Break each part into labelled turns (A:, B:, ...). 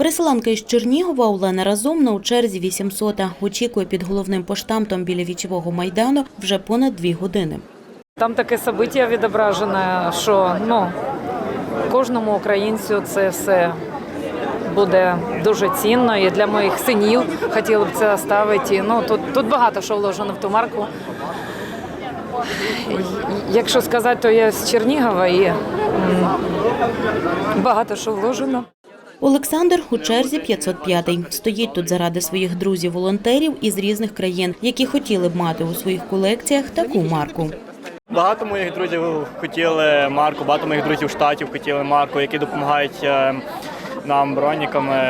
A: Переселенка із Чернігова Олена Разумна у черзі 800 очікує під головним поштамтом біля вічового майдану вже понад дві години.
B: Там таке собиття відображене, що ну, кожному українцю це все буде дуже цінно. І для моїх синів хотіли б це оставити. Ну, тут, тут багато що вложено в ту марку. Якщо сказати, то я з Чернігова і багато що вложено.
A: Олександр у черзі 505-й. стоїть тут заради своїх друзів-волонтерів із різних країн, які хотіли б мати у своїх колекціях таку марку.
C: Багато моїх друзів хотіли марку, багато моїх друзів штатів хотіли марку, які допомагають е, нам броніками,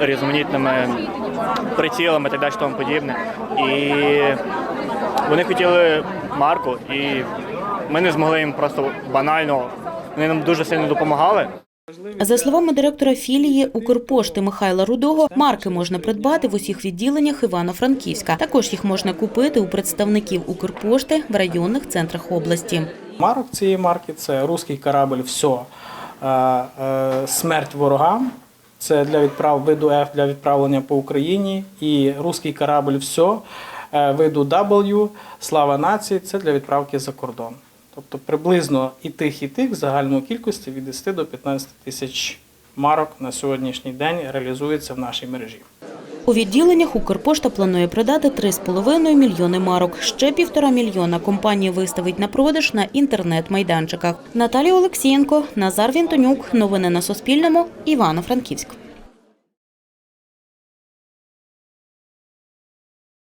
C: різноманітними прицілами та далі тому подібне. І вони хотіли марку, і ми не змогли їм просто банально. Вони нам дуже сильно допомагали.
A: За словами директора філії Укрпошти Михайла Рудого, марки можна придбати в усіх відділеннях Івано-Франківська. Також їх можна купити у представників Укрпошти в районних центрах області.
D: Марок цієї марки це руський корабль «Все», е, смерть ворогам. Це для відправ виду F для відправлення по Україні. І руський корабль «Все» виду W Слава нації це для відправки за кордон. Тобто приблизно і тих, і тих в загальному кількості від 10 до 15 тисяч марок на сьогоднішній день реалізується в нашій мережі.
A: У відділеннях Укрпошта планує продати 3,5 мільйони марок. Ще півтора мільйона компанія виставить на продаж на інтернет-майданчиках. Наталія Олексієнко, Назар Вінтонюк. Новини на Суспільному. Івано-Франківськ.